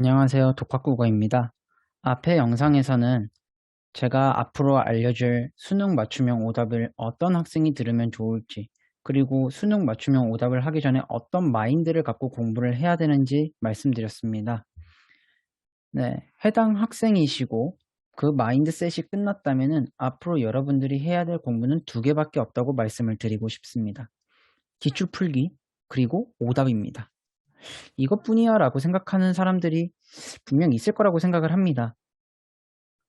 안녕하세요. 독학국어입니다. 앞의 영상에서는 제가 앞으로 알려줄 수능 맞춤형 오답을 어떤 학생이 들으면 좋을지 그리고 수능 맞춤형 오답을 하기 전에 어떤 마인드를 갖고 공부를 해야 되는지 말씀드렸습니다. 네, 해당 학생이시고 그 마인드셋이 끝났다면 앞으로 여러분들이 해야 될 공부는 두 개밖에 없다고 말씀을 드리고 싶습니다. 기출 풀기 그리고 오답입니다. 이것뿐이야 라고 생각하는 사람들이 분명 있을 거라고 생각을 합니다.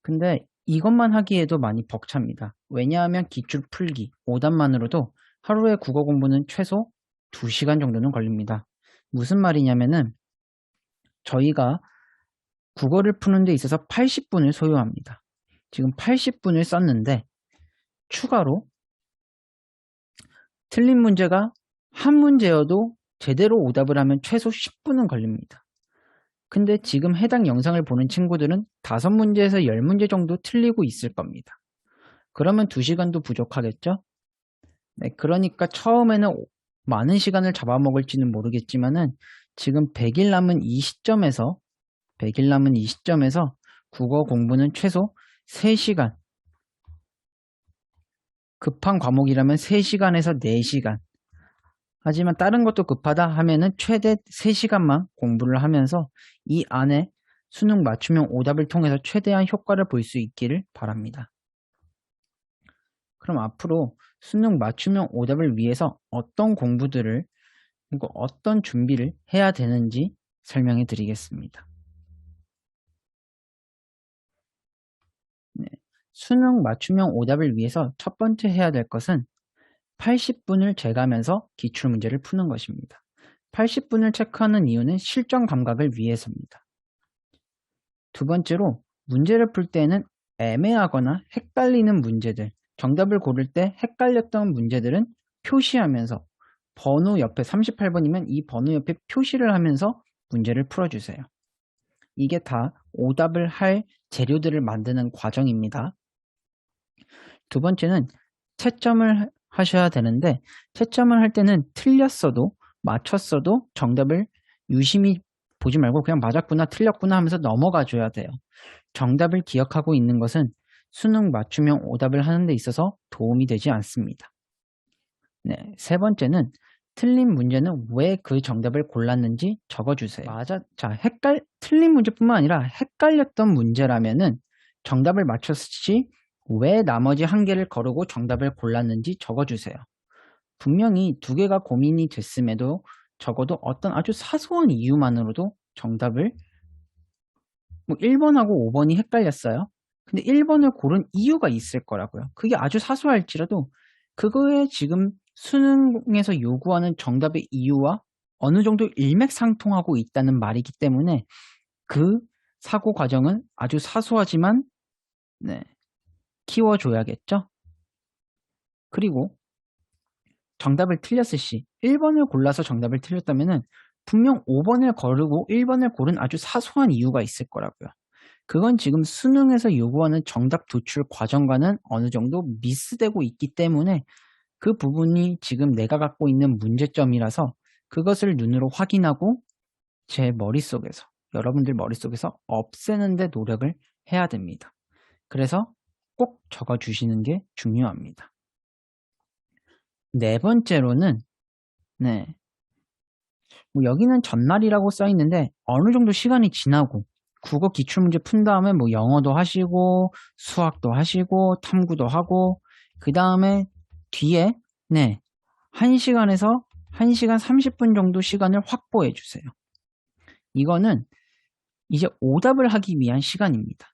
근데 이것만 하기에도 많이 벅찹니다. 왜냐하면 기출 풀기, 오답만으로도 하루에 국어 공부는 최소 2시간 정도는 걸립니다. 무슨 말이냐면은 저희가 국어를 푸는 데 있어서 80분을 소요합니다. 지금 80분을 썼는데 추가로 틀린 문제가 한 문제여도 제대로 오답을 하면 최소 10분은 걸립니다. 근데 지금 해당 영상을 보는 친구들은 5문제에서 10문제 정도 틀리고 있을 겁니다. 그러면 2시간도 부족하겠죠? 네, 그러니까 처음에는 많은 시간을 잡아먹을지는 모르겠지만은 지금 100일 남은 이 시점에서 100일 남은 이 시점에서 국어 공부는 최소 3시간 급한 과목이라면 3시간에서 4시간 하지만 다른 것도 급하다 하면은 최대 3시간만 공부를 하면서 이 안에 수능 맞춤형 오답을 통해서 최대한 효과를 볼 수 있기를 바랍니다. 그럼 앞으로 수능 맞춤형 오답을 위해서 어떤 공부들을 그리고 어떤 준비를 해야 되는지 설명해 드리겠습니다. 네. 수능 맞춤형 오답을 위해서 첫 번째 해야 될 것은 80분을 재가면서 기출 문제를 푸는 것입니다. 80분을 체크하는 이유는 실전 감각을 위해서입니다. 두 번째로 문제를 풀 때에는 애매하거나 헷갈리는 문제들, 정답을 고를 때 헷갈렸던 문제들은 표시하면서 번호 옆에 38번이면 이 번호 옆에 표시를 하면서 문제를 풀어주세요. 이게 다 오답을 할 재료들을 만드는 과정입니다. 두 번째는 채점을 하셔야 되는데 채점을 할 때는 틀렸어도 맞췄어도 정답을 유심히 보지 말고 그냥 맞았구나 틀렸구나 하면서 넘어가 줘야 돼요. 정답을 기억하고 있는 것은 수능 맞춤형 오답을 하는 데 있어서 도움이 되지 않습니다. 네, 세 번째는 틀린 문제는 왜 그 정답을 골랐는지 적어주세요. 맞아, 자, 헷갈, 틀린 문제뿐만 아니라 헷갈렸던 문제라면은 정답을 맞췄지 왜 나머지 한 개를 거르고 정답을 골랐는지 적어주세요. 분명히 두 개가 고민이 됐음에도 적어도 어떤 아주 사소한 이유만으로도 정답을 뭐 1번하고 5번이 헷갈렸어요. 근데 1번을 고른 이유가 있을 거라고요. 그게 아주 사소할지라도 그거에 지금 수능에서 요구하는 정답의 이유와 어느 정도 일맥상통하고 있다는 말이기 때문에 그 사고 과정은 아주 사소하지만 네, 키워줘야겠죠? 그리고 정답을 틀렸을 시 1번을 골라서 정답을 틀렸다면 분명 5번을 거르고 1번을 고른 아주 사소한 이유가 있을 거라고요. 그건 지금 수능에서 요구하는 정답 도출 과정과는 어느 정도 미스되고 있기 때문에 그 부분이 지금 내가 갖고 있는 문제점이라서 그것을 눈으로 확인하고 제 머릿속에서 여러분들 머릿속에서 없애는 데 노력을 해야 됩니다. 그래서 꼭 적어주시는 게 중요합니다. 네 번째로는 네, 뭐 여기는 전날이라고 써 있는데 어느 정도 시간이 지나고 국어 기출문제 푼 다음에 뭐 영어도 하시고 수학도 하시고 탐구도 하고 그 다음에 뒤에 네 1시간에서 1시간 30분 정도 시간을 확보해 주세요. 이거는 이제 오답을 하기 위한 시간입니다.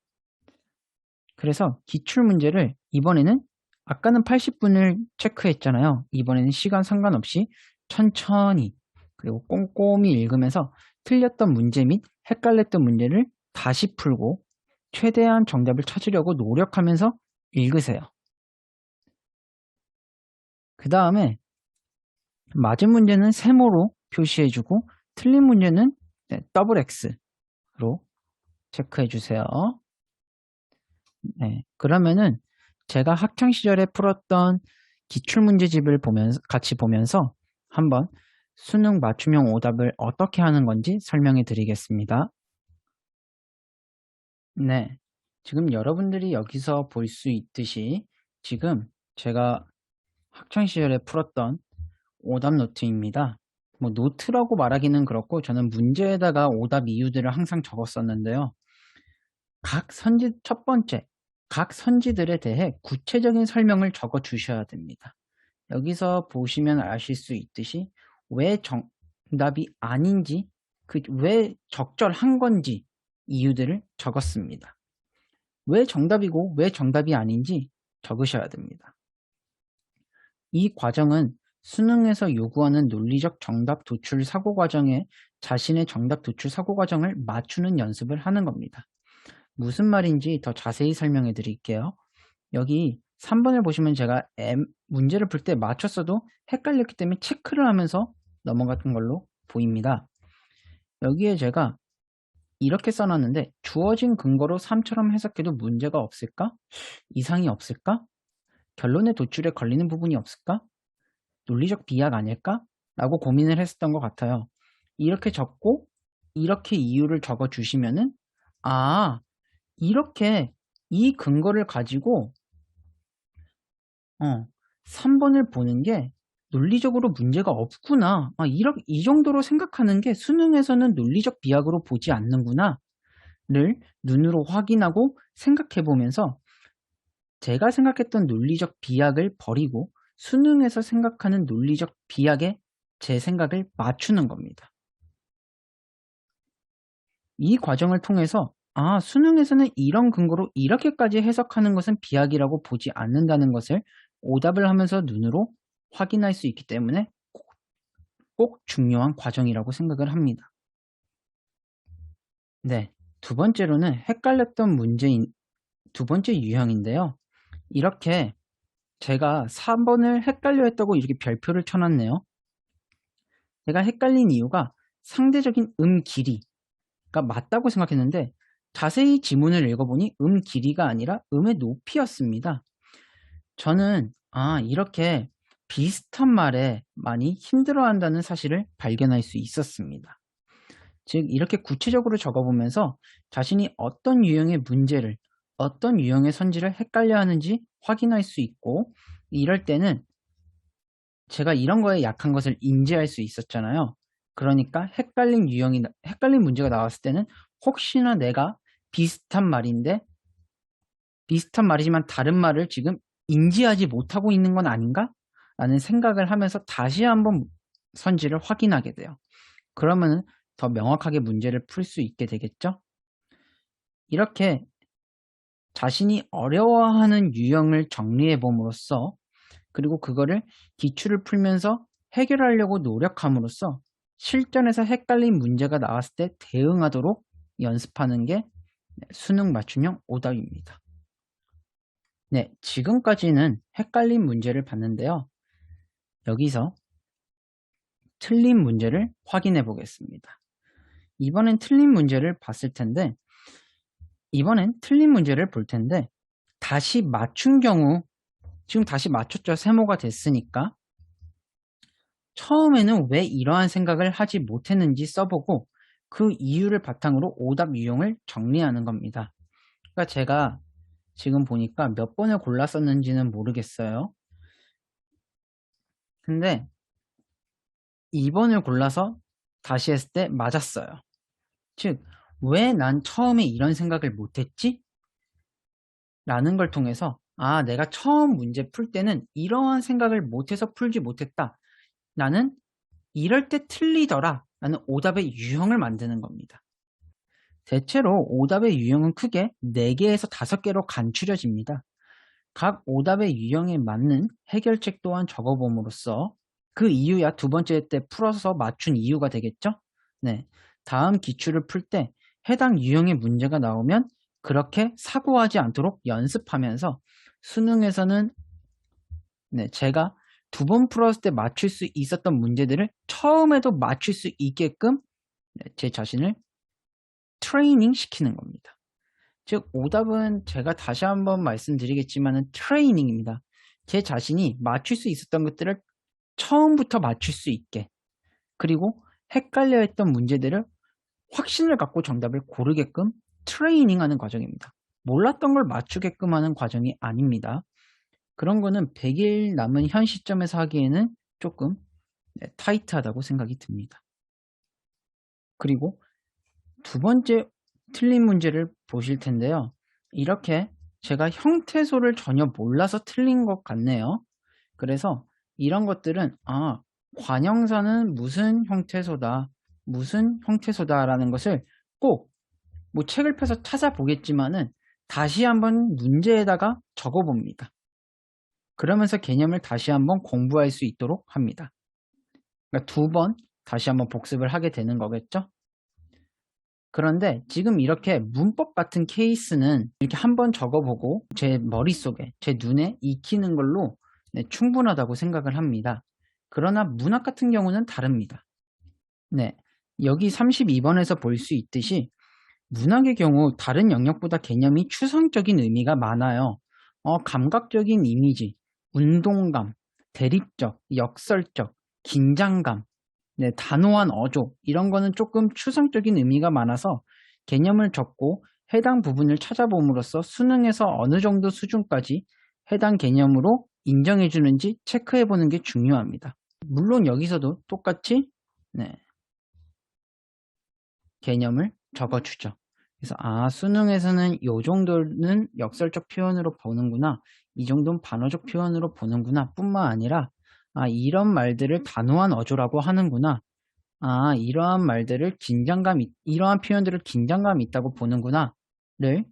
그래서 기출 문제를 이번에는 아까는 80분을 체크했잖아요. 이번에는 시간 상관없이 천천히 그리고 꼼꼼히 읽으면서 틀렸던 문제 및 헷갈렸던 문제를 다시 풀고 최대한 정답을 찾으려고 노력하면서 읽으세요. 그 다음에 맞은 문제는 세모로 표시해주고 틀린 문제는 네, 더블 X로 체크해주세요. 네, 그러면은 제가 학창 시절에 풀었던 기출 문제집을 보면서 같이 보면서 한번 수능 맞춤형 오답을 어떻게 하는 건지 설명해 드리겠습니다. 네. 지금 여러분들이 여기서 볼 수 있듯이 지금 제가 학창 시절에 풀었던 오답 노트입니다. 뭐 노트라고 말하기는 그렇고 저는 문제에다가 오답 이유들을 항상 적었었는데요. 각 선지 첫 번째, 각 선지들에 대해 구체적인 설명을 적어 주셔야 됩니다. 여기서 보시면 아실 수 있듯이 왜 정답이 아닌지, 그 왜 적절한 건지 이유들을 적었습니다. 왜 정답이고 왜 정답이 아닌지 적으셔야 됩니다. 이 과정은 수능에서 요구하는 논리적 정답 도출 사고 과정에 자신의 정답 도출 사고 과정을 맞추는 연습을 하는 겁니다. 무슨 말인지 더 자세히 설명해 드릴게요. 여기 3번을 보시면 제가 M, 문제를 풀 때 맞췄어도 헷갈렸기 때문에 체크를 하면서 넘어갔던 걸로 보입니다. 여기에 제가 이렇게 써놨는데 주어진 근거로 3처럼 해석해도 문제가 없을까? 이상이 없을까? 결론의 도출에 걸리는 부분이 없을까? 논리적 비약 아닐까? 라고 고민을 했었던 것 같아요. 이렇게 적고 이렇게 이유를 적어 주시면은 아 이렇게 이 근거를 가지고 어 3번을 보는 게 논리적으로 문제가 없구나. 아, 이렇게, 이 정도로 생각하는 게 수능에서는 논리적 비약으로 보지 않는구나. 를 눈으로 확인하고 생각해 보면서 제가 생각했던 논리적 비약을 버리고 수능에서 생각하는 논리적 비약에 제 생각을 맞추는 겁니다. 이 과정을 통해서 아, 수능에서는 이런 근거로 이렇게까지 해석하는 것은 비약이라고 보지 않는다는 것을 오답을 하면서 눈으로 확인할 수 있기 때문에 꼭, 꼭 중요한 과정이라고 생각을 합니다. 네, 두 번째로는 헷갈렸던 문제인 두 번째 유형인데요. 이렇게 제가 3번을 헷갈려 했다고 이렇게 별표를 쳐놨네요. 제가 헷갈린 이유가 상대적인 음 길이가 맞다고 생각했는데 자세히 지문을 읽어보니 음 길이가 아니라 음의 높이였습니다. 저는 아 이렇게 비슷한 말에 많이 힘들어한다는 사실을 발견할 수 있었습니다. 즉 이렇게 구체적으로 적어보면서 자신이 어떤 유형의 문제를 어떤 유형의 선지를 헷갈려 하는지 확인할 수 있고 이럴 때는 제가 이런 거에 약한 것을 인지할 수 있었잖아요. 그러니까 헷갈린 유형이 헷갈린 문제가 나왔을 때는 혹시나 내가 비슷한 말인데 비슷한 말이지만 다른 말을 지금 인지하지 못하고 있는 건 아닌가? 라는 생각을 하면서 다시 한번 선지를 확인하게 돼요. 그러면 더 명확하게 문제를 풀 수 있게 되겠죠? 이렇게 자신이 어려워하는 유형을 정리해 봄으로써 그리고 그거를 기출을 풀면서 해결하려고 노력함으로써 실전에서 헷갈린 문제가 나왔을 때 대응하도록 연습하는 게 수능 맞춤형 오답입니다. 네, 지금까지는 헷갈린 문제를 봤는데요. 여기서 틀린 문제를 확인해 보겠습니다. 이번엔 틀린 문제를 봤을 텐데 이번엔 틀린 문제를 볼 텐데 다시 맞춘 경우 지금 다시 맞췄죠. 세모가 됐으니까 처음에는 왜 이러한 생각을 하지 못했는지 써보고 그 이유를 바탕으로 오답 유형을 정리하는 겁니다. 그러니까 제가 지금 보니까 몇 번을 골랐었는지는 모르겠어요. 근데 2번을 골라서 다시 했을 때 맞았어요. 즉, 왜 난 처음에 이런 생각을 못했지? 라는 걸 통해서 아, 내가 처음 문제 풀 때는 이러한 생각을 못해서 풀지 못했다. 나는 이럴 때 틀리더라. 라는 오답의 유형을 만드는 겁니다. 대체로 오답의 유형은 크게 4개에서 5개로 간추려집니다. 각 오답의 유형에 맞는 해결책 또한 적어봄으로써 그 이유야 두 번째 때 풀어서 맞춘 이유가 되겠죠? 네. 다음 기출을 풀 때 해당 유형의 문제가 나오면 그렇게 사고하지 않도록 연습하면서 수능에서는 네, 제가 두 번 풀었을 때 맞출 수 있었던 문제들을 처음에도 맞출 수 있게끔 네, 제 자신을 트레이닝 시키는 겁니다. 즉 오답은 제가 다시 한번 말씀드리겠지만 트레이닝입니다. 제 자신이 맞출 수 있었던 것들을 처음부터 맞출 수 있게 그리고 헷갈려 했던 문제들을 확신을 갖고 정답을 고르게끔 트레이닝 하는 과정입니다. 몰랐던 걸 맞추게끔 하는 과정이 아닙니다. 그런 거는 100일 남은 현 시점에서 하기에는 조금 네, 타이트하다고 생각이 듭니다. 그리고 두 번째 틀린 문제를 보실 텐데요. 이렇게 제가 형태소를 전혀 몰라서 틀린 것 같네요. 그래서 이런 것들은 아 관형사는 무슨 형태소다 무슨 형태소다라는 것을 꼭 뭐 책을 펴서 찾아보겠지만은 다시 한번 문제에다가 적어봅니다. 그러면서 개념을 다시 한번 공부할 수 있도록 합니다. 그러니까 두 번 다시 한번 복습을 하게 되는 거겠죠? 그런데 지금 이렇게 문법 같은 케이스는 이렇게 한번 적어보고 제 머릿속에, 제 눈에 익히는 걸로 네, 충분하다고 생각을 합니다. 그러나 문학 같은 경우는 다릅니다. 네, 여기 32번에서 볼 수 있듯이 문학의 경우 다른 영역보다 개념이 추상적인 의미가 많아요. 어, 감각적인 이미지, 운동감, 대립적, 역설적, 긴장감, 네, 단호한 어조 이런 거는 조금 추상적인 의미가 많아서 개념을 적고 해당 부분을 찾아봄으로써 수능에서 어느 정도 수준까지 해당 개념으로 인정해 주는지 체크해 보는 게 중요합니다. 물론 여기서도 똑같이 네, 개념을 적어주죠. 그래서 아 수능에서는 이 정도는 역설적 표현으로 보는구나 이 정도는 반어적 표현으로 보는구나 뿐만 아니라 아 이런 말들을 단호한 어조라고 하는구나 아 이러한 말들을 긴장감 이러한 표현들을 긴장감 있다고 보는구나 를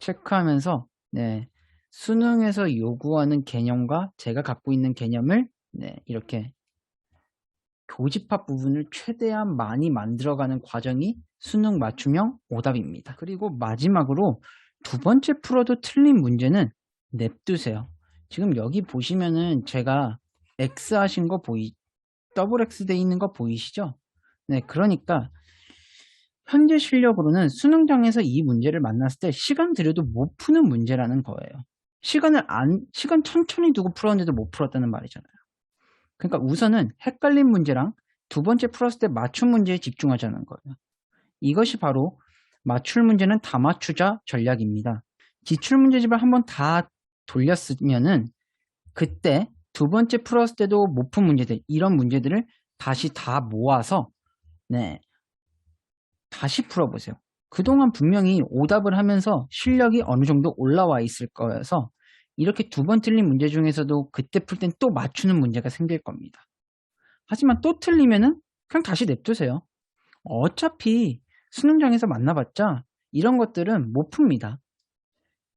체크하면서 네 수능에서 요구하는 개념과 제가 갖고 있는 개념을 네, 이렇게 교집합 부분을 최대한 많이 만들어가는 과정이 수능 맞춤형 오답입니다. 그리고 마지막으로 두 번째 풀어도 틀린 문제는 냅두세요. 지금 여기 보시면은 제가 X 하신 거 보이, 더블 X 돼 있는 거 보이시죠? 네, 그러니까 현재 실력으로는 수능장에서 이 문제를 만났을 때 시간 들여도 못 푸는 문제라는 거예요. 시간을 안, 시간 천천히 두고 풀었는데도 못 풀었다는 말이잖아요. 그러니까 우선은 헷갈린 문제랑 두 번째 풀었을 때 맞춤 문제에 집중하자는 거예요. 이것이 바로 맞출 문제는 다 맞추자 전략입니다. 기출 문제집을 한번 다 돌렸으면은 그때 두 번째 풀었을 때도 못 푼 문제들 이런 문제들을 다시 다 모아서 네 다시 풀어보세요. 그동안 분명히 오답을 하면서 실력이 어느 정도 올라와 있을 거여서 이렇게 두 번 틀린 문제 중에서도 그때 풀 땐 또 맞추는 문제가 생길 겁니다. 하지만 또 틀리면은 그냥 다시 냅두세요. 어차피 수능장에서 만나봤자 이런 것들은 못 풉니다.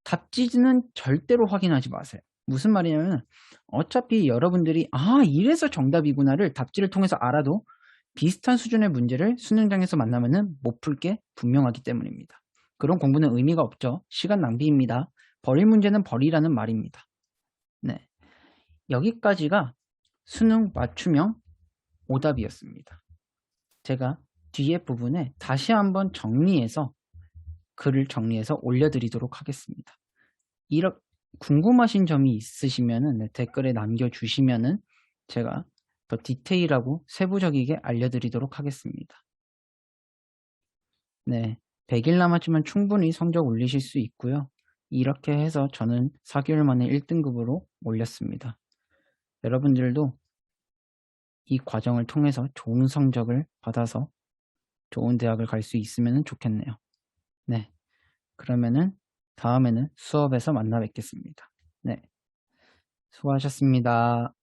답지는 절대로 확인하지 마세요. 무슨 말이냐면 어차피 여러분들이 아 이래서 정답이구나를 답지를 통해서 알아도 비슷한 수준의 문제를 수능장에서 만나면은 못풀 게 분명하기 때문입니다. 그런 공부는 의미가 없죠. 시간 낭비입니다. 버릴 문제는 버리라는 말입니다. 네, 여기까지가 수능 맞춤형 오답이었습니다. 제가 뒤에 부분에 다시 한번 정리해서 글을 정리해서 올려드리도록 하겠습니다. 이렇게 궁금하신 점이 있으시면 네, 댓글에 남겨주시면 제가 더 디테일하고 세부적이게 알려드리도록 하겠습니다. 네, 100일 남았지만 충분히 성적 올리실 수 있고요. 이렇게 해서 저는 4개월 만에 1등급으로 올렸습니다. 여러분들도 이 과정을 통해서 좋은 성적을 받아서 좋은 대학을 갈 수 있으면 좋겠네요. 네. 그러면은 다음에는 수업에서 만나 뵙겠습니다. 네. 수고하셨습니다.